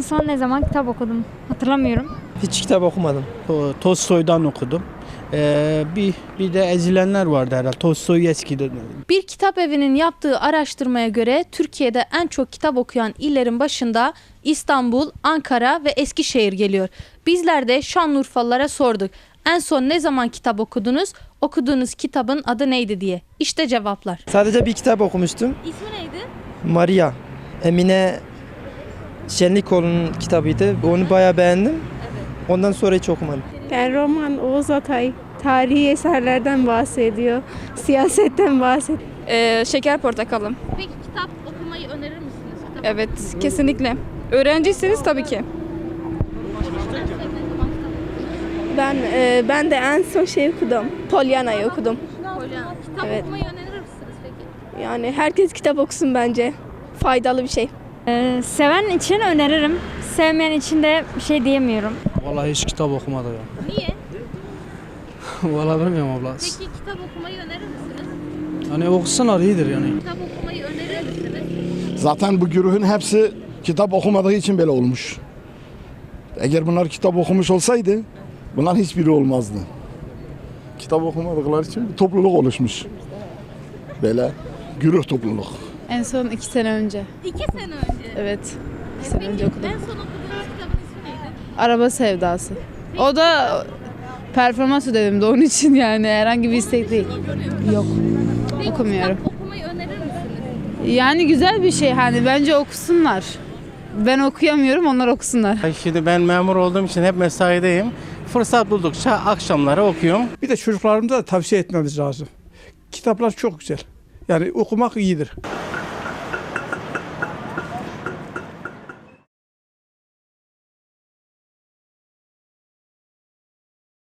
En son ne zaman kitap okudum? Hatırlamıyorum. Hiç kitap okumadım. To- Tolstoy'dan okudum. Ee, bir bir de ezilenler vardı herhalde. Tolstoyevski'den. Bir kitap evinin yaptığı araştırmaya göre Türkiye'de en çok kitap okuyan illerin başında İstanbul, Ankara ve Eskişehir geliyor. Bizler de Şanlıurfalılara sorduk. En son ne zaman kitap okudunuz? Okuduğunuz kitabın adı neydi diye. İşte cevaplar. Sadece bir kitap okumuştum. İsmi neydi? Maria. Emine Şenlikoğlu'nun kitabıydı. Onu bayağı beğendim. Ondan sonra hiç okumadım. Yani roman Oğuz Atay tarihi eserlerden bahsediyor, siyasetten bahsediyor. Ee, şeker portakalım. Peki kitap okumayı önerir misiniz? Evet, kesinlikle. Öğrenciyseniz tabii ki. Ben e, ben de en son şey okudum. Polyana'yı okudum. Kitap Evet. okumayı önerir misiniz peki? Yani herkes kitap okusun bence. Faydalı bir şey. Ee, seven için öneririm. Sevmeyen için de bir şey diyemiyorum. Vallahi hiç kitap okumadım ya. Niye? Vallahi bilmiyorum abla. Peki kitap okumayı önerir misiniz? Hani okusunlar iyidir yani. Kitap okumayı önerir misiniz? Zaten bu güruhun hepsi kitap okumadığı için böyle olmuş. Eğer bunlar kitap okumuş olsaydı bunlar hiçbiri olmazdı. Kitap okumadıkları için bir topluluk oluşmuş. Böyle güruh topluluk. En son iki sene önce. İki sene önce. Evet. İki sene Peki önce okudum. en son okuduğunuz kitabın ismi neydi? Araba sevdası. O da performans ödevimdi onun için yani herhangi bir istek değil. Yok. Peki Okumuyorum. okumayı önerir misiniz? Yani güzel bir şey hani bence okusunlar. Ben okuyamıyorum onlar okusunlar. Şimdi ben memur olduğum için hep mesaideyim. Fırsat buldukça akşamları okuyorum. Bir de çocuklarımıza da tavsiye etmemiz lazım. Kitaplar çok güzel. Yani okumak iyidir.